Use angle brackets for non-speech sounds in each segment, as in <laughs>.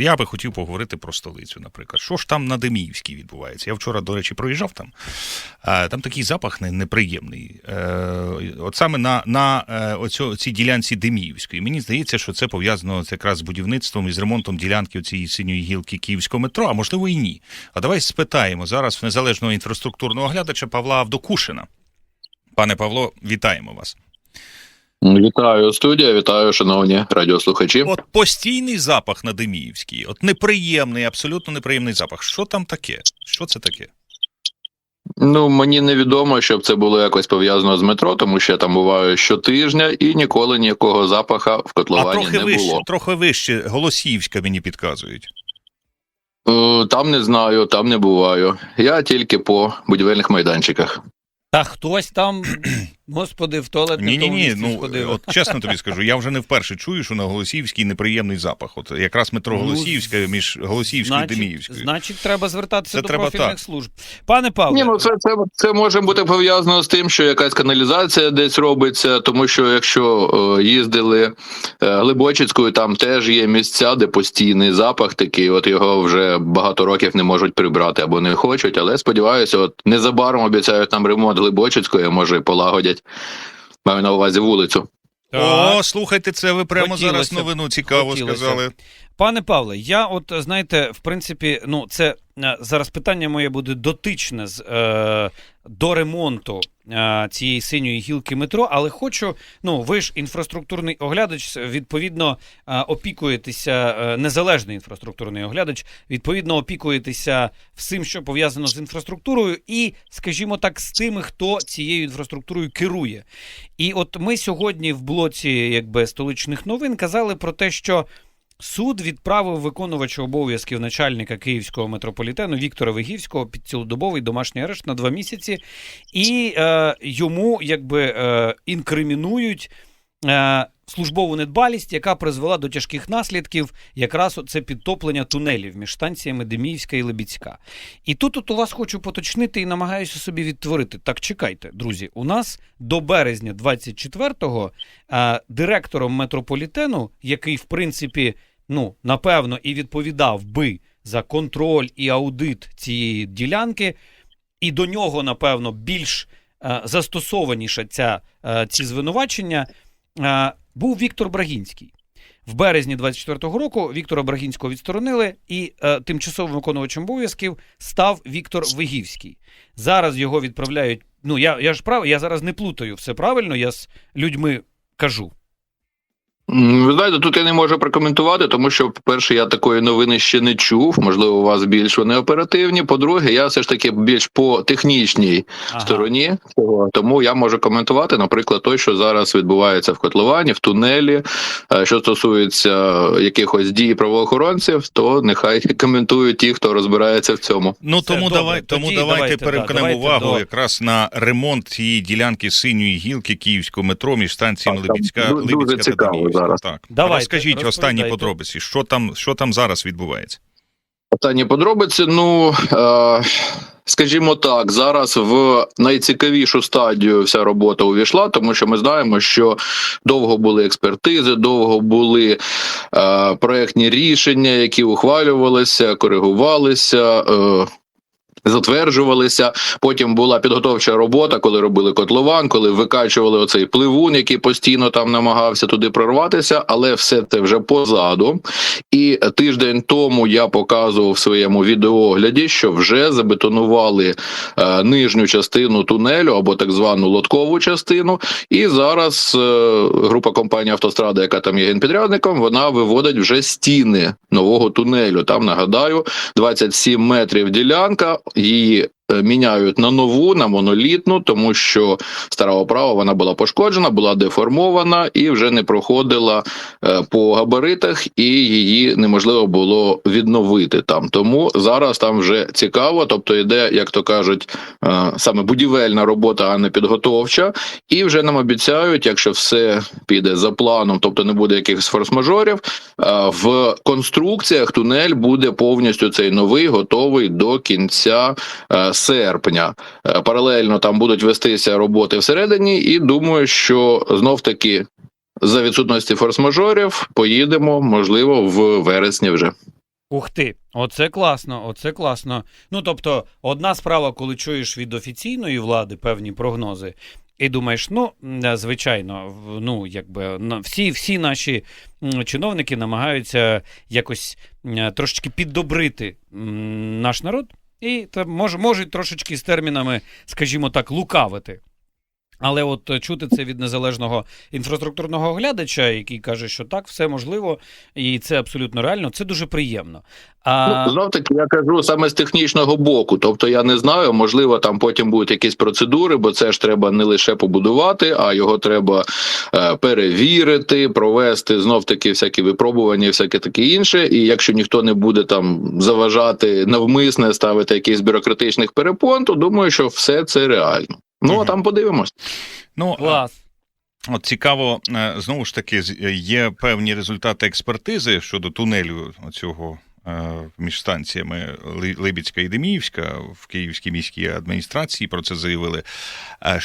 От я би хотів поговорити про столицю, наприклад. Що ж там на Деміївській відбувається? Я вчора, до речі, проїжджав там. Там такий запах неприємний. Е, От саме на, на е, оцьо, цій ділянці Деміївської. Мені здається, що це пов'язано якраз з будівництвом і з ремонтом ділянки цієї синьої гілки Київського метро, а можливо і ні. А давай спитаємо зараз в незалежного інфраструктурного оглядача Павла Авдокушина. Пане Павло, вітаємо вас. Вітаю студія, вітаю, шановні радіослухачі. От постійний запах на Деміївській, от неприємний, абсолютно неприємний запах. Що там таке? Що це таке? Ну мені невідомо, щоб це було якось пов'язано з метро, тому що я там буваю щотижня і ніколи ніякого запаха в А трохи не вище, було. трохи вище, Голосіївська мені підказують. Е, Там не знаю, там не буваю. Я тільки по будівельних майданчиках. Та хтось там, <clears throat> господи, в туалет Ні, ні, ні. Ну сходив. от чесно тобі скажу, я вже не вперше чую, що на Голосіївській неприємний запах. От якраз метро Ну, Голосіївська між Голосіївською і Деміївською. значить, треба звертатися Це до треба профільних так. служб. Пане Павле, Ні, ну це, це, це може бути пов'язано з тим, що якась каналізація десь робиться, тому що якщо е, їздили е, Глибочицькою, там теж є місця, де постійний запах такий, от його вже багато років не можуть прибрати або не хочуть. Але сподіваюся, от незабаром обіцяють нам ремонт Глибочицької, може полагодять. Маю на увазі вулицю. Так. О, слухайте, це ви прямо Хотілося зараз б, новину цікаво хотілося б. сказали. Пане Павле, я от знаєте, в принципі, ну це е, зараз питання моє буде дотичне з е, до ремонту цієї синьої гілки метро, але хочу. Ну, ви ж інфраструктурний оглядач, відповідно, е, опікуєтеся, е, незалежний інфраструктурний оглядач, відповідно, опікуєтеся всім, що пов'язано з інфраструктурою, і, скажімо так, з тими, хто цією інфраструктурою керує. І от ми сьогодні в блоці якби столичних новин казали про те, що. Суд відправив виконувача обов'язків начальника київського метрополітену Віктора Вигівського під цілодобовий домашній арешт на два місяці, і е, йому якби е, інкримінують е, службову недбалість, яка призвела до тяжких наслідків, якраз це підтоплення тунелів між станціями Деміївська і Лебідська. І тут от у вас хочу поточнити і намагаюся собі відтворити. Так, чекайте, друзі, у нас до березня 24-го е, директором метрополітену, який в принципі ну, напевно, і відповідав би за контроль і аудит цієї ділянки, і до нього, напевно, більш е, застосованіша ця, е, ці звинувачення, е, був Віктор Брагінський. В березні 24-го року Віктора Брагінського відсторонили, і е, тимчасовим виконувачем обов'язків став Віктор Вигівський. Зараз його відправляють. Ну, я, я ж прав, я зараз не плутаю все правильно, я з людьми кажу. Ви знаєте, тут я не можу прокоментувати, тому що, по-перше, я такої новини ще не чув. Можливо, у вас більш вони оперативні. По-друге, я все ж таки більш по технічній Ага. стороні цього. Тому я можу коментувати, наприклад, той, що зараз відбувається в котловані, в тунелі. Е, Що стосується якихось дій правоохоронців, то нехай <laughs> коментують ті, хто розбирається в цьому. Ну тому добре. давай, тому Тоді давайте, давайте, да, перемкнемо увагу до- якраз на ремонт цієї ділянки синьої гілки Київського метро між станціями Лебідська, дуже та цікаво Деміївська. Зараз. Так. Давайте, Розкажіть останні подробиці. Що там, що там зараз відбувається? Останні подробиці. Ну е, скажімо так, зараз в найцікавішу стадію вся робота увійшла, тому що ми знаємо, що довго були експертизи, довго були е, проектні рішення, які ухвалювалися, коригувалися. Е, Затверджувалися, потім була підготовча робота, коли робили котлован, коли викачували оцей пливун, який постійно там намагався туди прорватися, але все це вже позаду. І тиждень тому я показував в своєму відеоогляді, що вже забетонували е, нижню частину тунелю або так звану лоткову частину. І зараз е, група компанії Автострада, яка там є генпідрядником, вона виводить вже стіни нового тунелю. Там нагадаю, 27 метрів ділянка. Е, міняють на нову, на монолітну, тому що стара оправа вона була пошкоджена, була деформована і вже не проходила е, по габаритах, і її неможливо було відновити там. Тому зараз там вже цікаво, тобто йде, як то кажуть, е, саме будівельна робота, а не підготовча. І вже нам обіцяють, якщо все піде за планом, тобто не буде якихось форс-мажорів, е, в конструкціях тунель буде повністю цей новий готовий до кінця е, серпня. Е, Паралельно там будуть вестися роботи всередині, і думаю, що знов таки. За відсутності форс-мажорів поїдемо, можливо, в вересні вже. Ух ти, оце класно, оце класно. Ну тобто, одна справа, коли чуєш від офіційної влади певні прогнози, і думаєш, ну звичайно, ну якби всі, всі наші чиновники намагаються якось трошечки піддобрити наш народ, і мож, можуть трошечки з термінами, скажімо так, лукавити. Але от е, чути це від незалежного інфраструктурного оглядача, який каже, що так, все можливо, і це абсолютно реально, це дуже приємно. А, Ну, знов таки, я кажу саме з технічного боку. Тобто я не знаю, можливо, там потім будуть якісь процедури, бо це ж треба не лише побудувати, а його треба е, перевірити, провести знов таки всякі випробування, всяке таке інше. І якщо ніхто не буде там заважати навмисне ставити якийсь бюрократичних перепон, то думаю, що все це реально. Ну а там подивимось. Ну, клас. От цікаво, е, знову ж таки, є певні результати експертизи щодо тунелю цього між станціями Ли- Либідська і Деміївська в Київській міській адміністрації про це заявили. Е,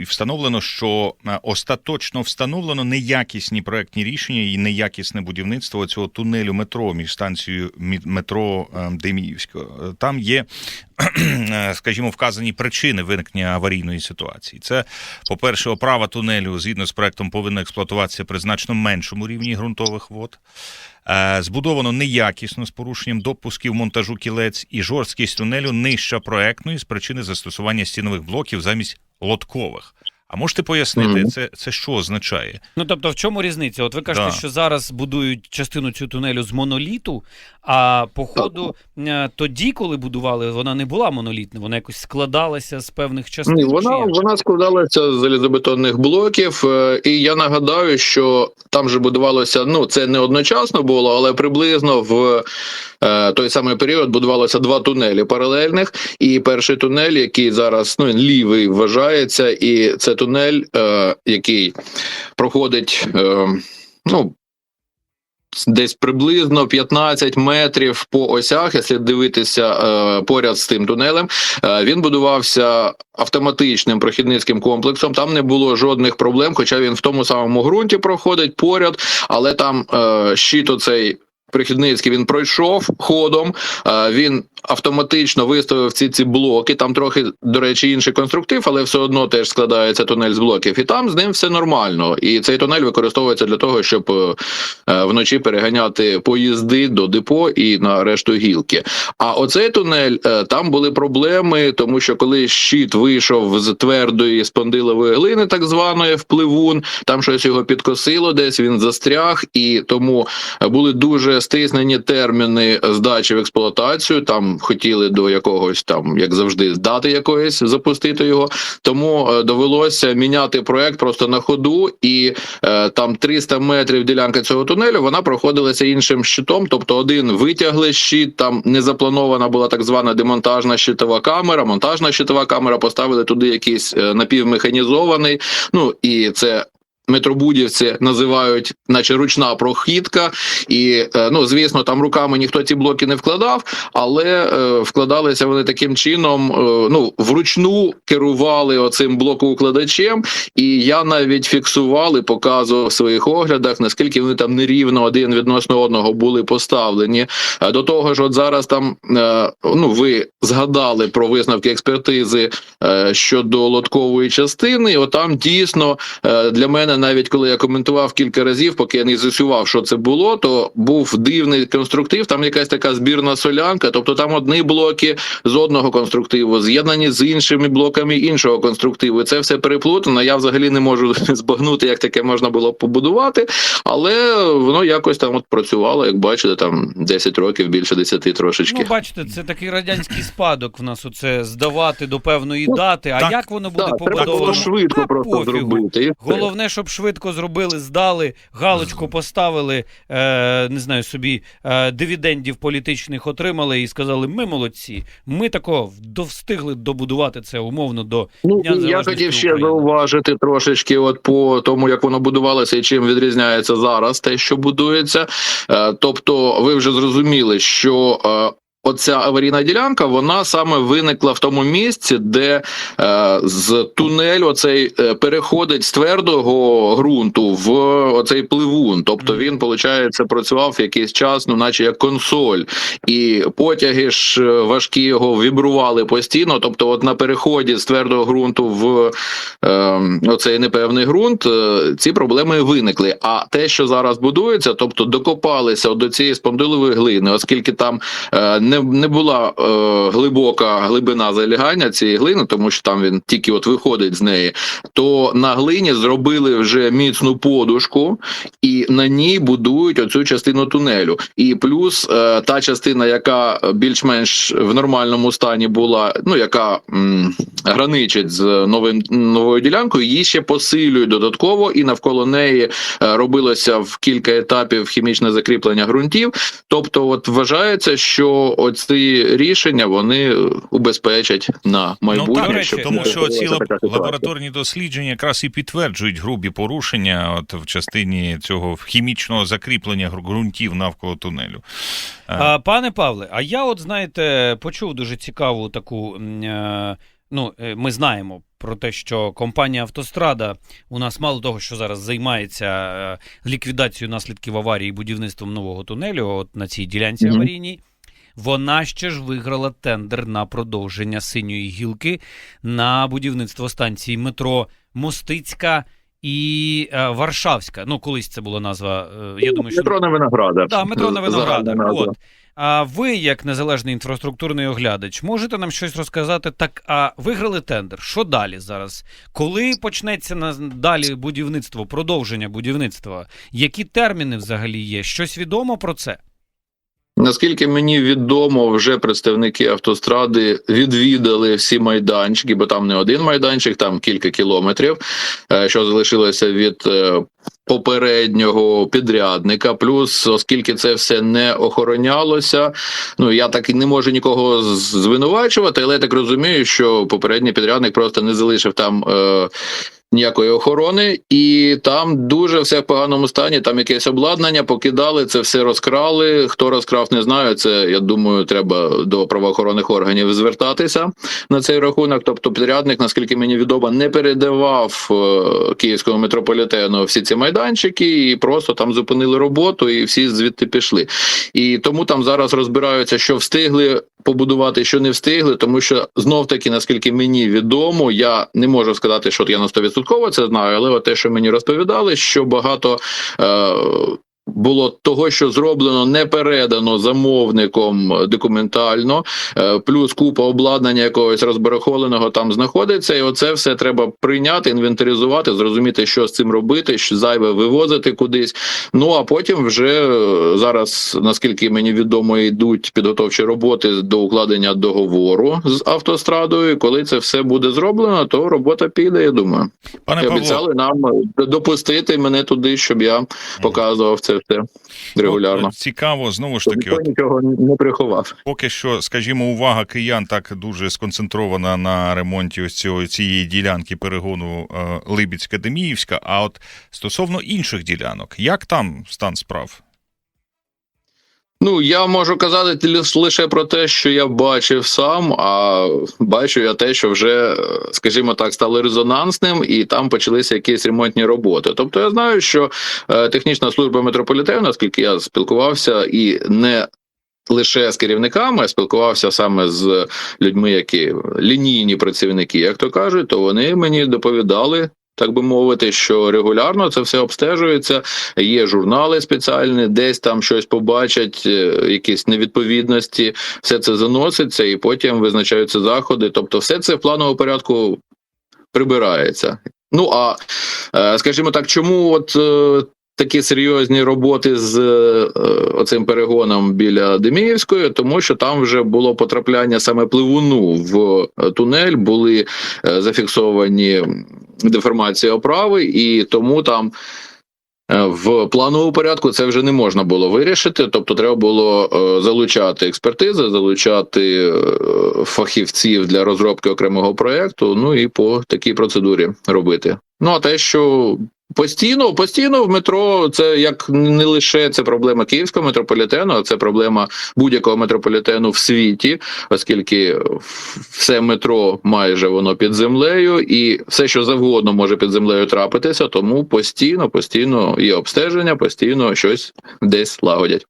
І встановлено, що е, остаточно встановлено неякісні проектні рішення і неякісне будівництво цього тунелю метро між станцією метро е, Деміївська. Е, Там є, е, <clears throat> скажімо, вказані причини виникнення аварійної ситуації. Це по-перше, оправа тунелю згідно з проектом повинна експлуатуватися при значно меншому рівні ґрунтових вод. Е, Збудовано неякісно з порушенням допусків монтажу кілець, і жорсткість тунелю нижча проектної з причини застосування стінових блоків замість лоткових. А можете пояснити, Мгм. це, це що означає? Ну тобто, в чому різниця? От ви кажете, Да. що зараз будують частину цю тунелю з моноліту, а по ходу е, тоді, коли будували, вона не була монолітна, вона якось складалася з певних частин. Ні, вона, вона складалася з залізобетонних блоків, е, і я нагадаю, що там же будувалося. Ну це не одночасно було, але приблизно в е, той самий період будувалося два тунелі паралельних. І перший тунель, який зараз ну лівий вважається, і це тунель, е, який проходить. Е, ну, Десь приблизно 15 метрів по осях, якщо дивитися е, поряд з тим тунелем, Він будувався автоматичним прохідницьким комплексом. Там не було жодних проблем, хоча він в тому самому ґрунті проходить поряд, але там щит оцей. Прихідницький він пройшов ходом, він автоматично виставив ці ці блоки. Там трохи, до речі, інший конструктив, але все одно теж складається тунель з блоків. І там з ним все нормально. І цей тунель використовується для того, щоб е, е, вночі переганяти поїзди до депо і на решту гілки. А оцей тунель е, там були проблеми, тому що коли щит вийшов з твердої спондилової глини, так званої впливун, там щось його підкосило, десь він застряг, і тому були дуже стиснені терміни здачі в експлуатацію. Там хотіли до якогось там, як завжди, здати якоїсь, запустити його. Тому е, довелося міняти проект просто на ходу, і е, там 300 метрів ділянка цього тунелю вона проходилася іншим щитом. Тобто, один витягли щит, там не запланована була так звана демонтажна щитова камера, монтажна щитова камера. Поставили туди якийсь е, напівмеханізований. Ну і це. Метробудівці називають, наче ручна прохідка, і е, ну звісно, там руками ніхто ці блоки не вкладав, але е, вкладалися вони таким чином. е, ну вручну керували оцим блокоукладачем, і я навіть фіксував і показував в своїх оглядах, наскільки вони там нерівно один відносно одного були поставлені. До того ж, от зараз там ну ви згадали про висновки експертизи щодо лоткової частини. От там дійсно для мене, навіть коли я коментував кілька разів, поки я не з'ясував, що це було, то був дивний конструктив. Там якась така збірна солянка. Тобто там одні блоки з одного конструктиву, з'єднані з іншими блоками іншого конструктиву. І це все переплутано. Я взагалі не можу <laughs> збагнути, як таке можна було побудувати, але воно якось там от працювало, як бачите, там 10 років, більше 10 трошечки. Ну, бачите, це такий радянський спадок в нас оце здавати до певної Ну, дати. А так, як воно буде Так, треба було швидко Та просто пофігу. зробити. Головне, щоб швидко зробили, здали, галочку поставили, е, не знаю, собі е, дивідендів політичних отримали і сказали: ми молодці. Ми такого довстигли добудувати це умовно до Ну, Дня я хотів ще України. зауважити трошечки, от по тому, як воно будувалося і чим відрізняється зараз те, що будується. Е, тобто, ви вже зрозуміли, що е, оця аварійна ділянка, вона саме виникла в тому місці, де е, з тунелю оцей е, переходить з твердого ґрунту в оцей пливун. Тобто він, виходить, працював якийсь час, ну наче як консоль, і потяги ж е, важкі його вібрували постійно. Тобто, от на переході з твердого ґрунту в е, оцей непевний ґрунт, е, ці проблеми виникли. А те, що зараз будується, тобто докопалися до цієї спондилової глини, оскільки там е, не, не була е, глибока глибина залягання цієї глини, тому що там він тільки от виходить з неї, то на глині зробили вже міцну подушку, і на ній будують оцю частину тунелю. І плюс е, та частина, яка більш-менш в нормальному стані була, ну яка м, граничить з новим новою ділянкою, її ще посилюють додатково, і навколо неї е, робилося в кілька етапів хімічне закріплення ґрунтів. Тобто, от вважається, що оці рішення вони убезпечать на майбутнє. ну, так, щоб тому що ці лаб- лабораторні дослідження якраз і підтверджують грубі порушення от в частині цього хімічного закріплення ґрунтів навколо тунелю. Е, А, пане Павле, а я, от знаєте, почув дуже цікаву таку. е, Ну, е, ми знаємо про те, що компанія Автострада у нас мало того, що зараз займається ліквідацією наслідків аварії і будівництвом нового тунелю, от на цій ділянці Мгм. аварійній. Вона ще ж виграла тендер на продовження синьої гілки на будівництво станції метро Мостицька і е, Варшавська. Ну, колись це була назва. е, я думаю, що метро на винограда. Да, метро на Виноградар. От. А ви, як незалежний інфраструктурний оглядач, можете нам щось розказати? Так, а виграли тендер. Що далі зараз? Коли почнеться на далі будівництво, продовження будівництва? Які терміни взагалі є? Щось відомо про це? Наскільки мені відомо, вже представники автостради відвідали всі майданчики, бо там не один майданчик, там кілька кілометрів, е, що залишилося від е, попереднього підрядника. Плюс, оскільки це все не охоронялося, ну я так і не можу нікого звинувачувати, але я так розумію, що попередній підрядник просто не залишив там. Е, Ніякої охорони, і там дуже все в поганому стані. Там якесь обладнання покидали, це все розкрали. Хто розкрав, не знаю. Це я думаю, треба до правоохоронних органів звертатися на цей рахунок. Тобто, підрядник, наскільки мені відомо, не передавав е, київському метрополітену всі ці майданчики, і просто там зупинили роботу, і всі звідти пішли. І тому там зараз розбираються, що встигли побудувати, що не встигли, тому що знов таки, наскільки мені відомо, я не можу сказати, що я на 100% це знаю, але те, що мені розповідали, що багато. Е- було того, що зроблено, не передано замовником документально, е, плюс купа обладнання якогось розбарахоленого там знаходиться, і оце все треба прийняти, інвентаризувати, зрозуміти, що з цим робити, що зайве вивозити кудись. Ну а потім вже е, зараз, наскільки мені відомо, йдуть підготовчі роботи до укладення договору з автострадою. І Коли це все буде зроблено, то робота піде. Я думаю, Пане і обіцяли нам е, допустити мене туди, щоб я показував це все регулярно. от цікаво, знову ж таки, от нічого не приховав. поки що, скажімо, увага киян так дуже сконцентрована на ремонті ось цього цієї ділянки перегону е, Либідська Деміївська. А от стосовно інших ділянок, як там стан справ? Ну, я можу казати лиш- лише про те, що я бачив сам, а бачу я те, що вже, е, скажімо так, стало резонансним, і там почалися якісь ремонтні роботи. Тобто я знаю, що е, технічна служба метрополітену, наскільки я спілкувався, і не лише з керівниками, а спілкувався саме з людьми, які лінійні працівники, як то кажуть, то вони мені доповідали. Так би мовити, що регулярно це все обстежується. Є журнали спеціальні, десь там щось побачать, е, якісь невідповідності, все це заноситься, і потім визначаються заходи. Тобто, все це в плановому порядку прибирається. Ну а е, скажімо так, чому от е, такі серйозні роботи з е, оцим перегоном біля Деміївської? Тому що там вже було потрапляння саме пливуну в е, тунель, були е, зафіксовані деформації оправи, і тому там. В плановому порядку це вже не можна було вирішити, тобто треба було залучати експертизи, залучати фахівців для розробки окремого проєкту, ну і по такій процедурі робити. Ну а те, що Постійно, постійно в метро це як не лише це проблема київського метрополітену, а це проблема будь-якого метрополітену в світі, оскільки все метро майже воно під землею, і все, що завгодно може під землею трапитися, тому постійно, постійно є обстеження, постійно щось десь лагодять.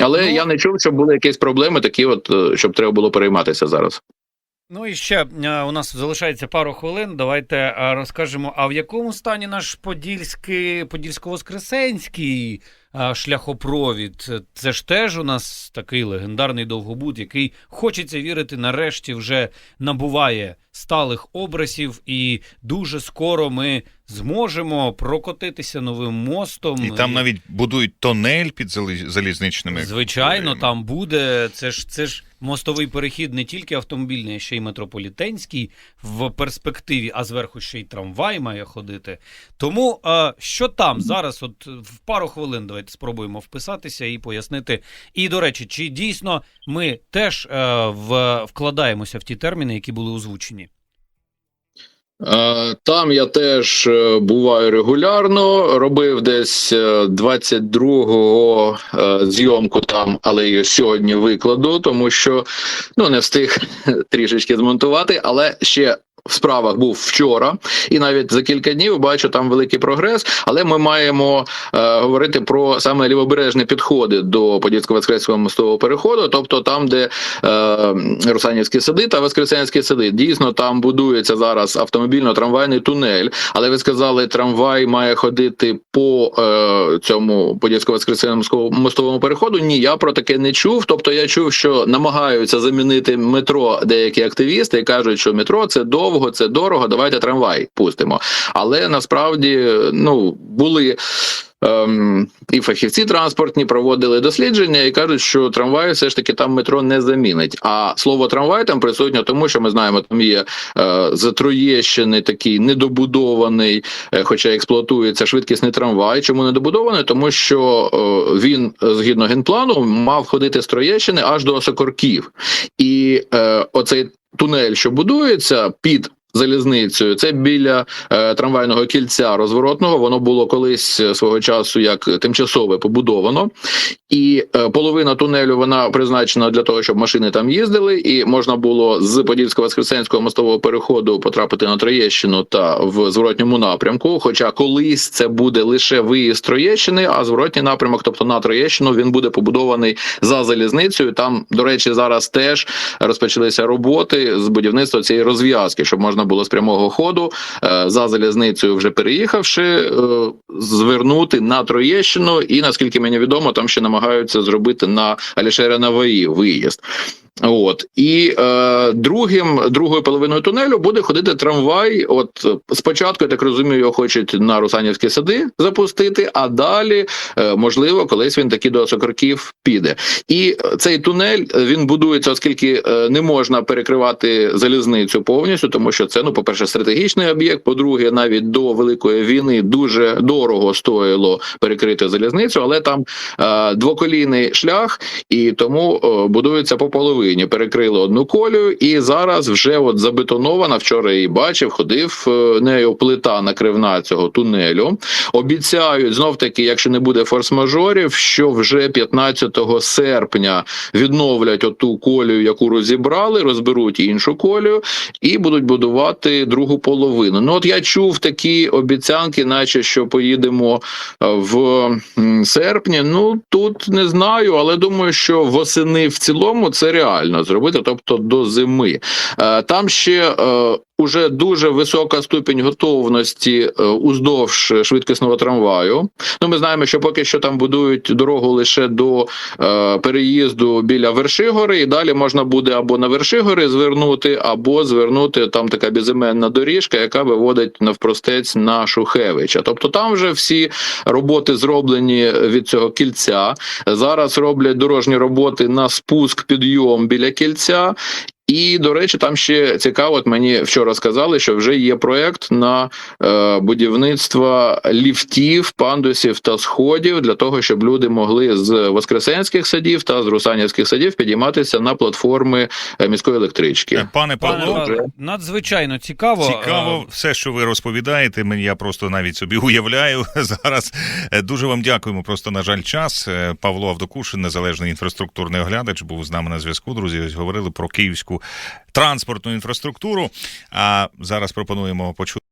Але Ну- я не чув, щоб були якісь проблеми, такі, от е, щоб треба було перейматися зараз. Ну і ще е, у нас залишається пару хвилин. Давайте е, розкажемо, а в якому стані наш подільський, подільсько-воскресенський е, шляхопровід? Це ж теж у нас такий легендарний довгобуд, який хочеться вірити, нарешті вже набуває сталих образів, і дуже скоро ми зможемо прокотитися новим мостом. І там навіть будують тонель під залізничними. Звичайно, там буде. Це ж це ж мостовий перехід не тільки автомобільний, а ще й метрополітенський в перспективі, а зверху ще й трамвай має ходити. Тому що там зараз, от в пару хвилин, давайте спробуємо вписатися і пояснити. І до речі, чи дійсно ми теж е, в, вкладаємося в ті терміни, які були озвучені? Е, Там я теж е, буваю регулярно. Робив десь е, 22-го е, зйомку там, але її сьогодні викладу, тому що ну не встиг <laughs> трішечки змонтувати, але ще. В справах був вчора, і навіть за кілька днів бачу там великий прогрес. Але ми маємо е, говорити про саме лівобережні підходи до подільсько воскресського мостового переходу, тобто там, де е, Русанівські сади та Воскресенські сади. Дійсно, там будується зараз автомобільно-трамвайний тунель. Але ви сказали, трамвай має ходити по е, цьому подільсько-воскресенському мостовому переходу. Ні, я про таке не чув. Тобто я чув, що намагаються замінити метро деякі активісти і кажуть, що метро це довго, це дорого. Давайте трамвай пустимо. Але насправді ну були. Ем, і фахівці транспортні проводили дослідження і кажуть, що трамвай все ж таки там метро не замінить. А слово трамвай там присутнє, тому що ми знаємо, там є е, з такий недобудований, е, хоча експлуатується швидкісний трамвай. Чому недобудований? Тому що е, він згідно генплану мав ходити з Троєщини аж до Осокорків, і е, оцей тунель, що будується під. Залізницею це біля е, трамвайного кільця розворотного. Воно було колись е, свого часу як тимчасове побудовано, і е, половина тунелю вона призначена для того, щоб машини там їздили, і можна було з Подільсько-Воскресенського мостового переходу потрапити на Троєщину та в зворотньому напрямку. Хоча колись це буде лише виїзд Троєщини, а зворотній напрямок, тобто на Троєщину, він буде побудований за залізницею. Там, до речі, зараз теж розпочалися роботи з будівництва цієї розв'язки, щоб можна було з прямого ходу е, за залізницею, вже переїхавши, е, звернути на Троєщину, і наскільки мені відомо, там ще намагаються зробити на Алішера Наваї виїзд. От і е, другим другою половиною тунелю буде ходити трамвай. От спочатку, я так розумію, його хочуть на Русанівські сади запустити, а далі е, можливо, колись він таки до Сокорків піде. І е, цей тунель е, він будується, оскільки е, не можна перекривати залізницю повністю, тому що це ну, по перше, стратегічний об'єкт. По-друге, навіть до великої війни дуже дорого стоїло перекрити залізницю, але там е, двоколійний шлях, і тому е, будується по половині. Перекрили одну колію, і зараз вже от забетонована. Вчора її бачив, ходив е, нею плита накривна цього тунелю. Обіцяють знов таки, якщо не буде форс-мажорів, що вже 15 серпня відновлять оту колію, яку розібрали, розберуть іншу колію і будуть будувати другу половину. Ну от я чув такі обіцянки, наче що поїдемо е, в серпні. Ну тут не знаю, але думаю, що восени в цілому це реально зробити, тобто до зими. Е, Там ще. Уже дуже висока ступінь готовності е, уздовж швидкісного трамваю. Ну, ми знаємо, що поки що там будують дорогу лише до е, переїзду біля Вершигори, і далі можна буде або на Вершигори звернути, або звернути там така безіменна доріжка, яка виводить навпростець на Шухевича. Тобто там вже всі роботи зроблені від цього кільця. Зараз роблять дорожні роботи на спуск підйом біля кільця. І до речі, там ще цікаво. От мені вчора сказали, що вже є проект на е, будівництво ліфтів, пандусів та сходів для того, щоб люди могли з Воскресенських садів та з Русанівських садів підійматися на платформи е, міської електрички. Е, Пане Павло, надзвичайно цікаво. Цікаво, все, що ви розповідаєте. Мені я просто навіть собі уявляю <laughs> зараз. Е, Дуже вам дякуємо. Просто на жаль, час. Е, Павло Авдокушин, незалежний інфраструктурний оглядач, був з нами на зв'язку. Друзі, Ось говорили про київську транспортну інфраструктуру. А зараз пропонуємо почути.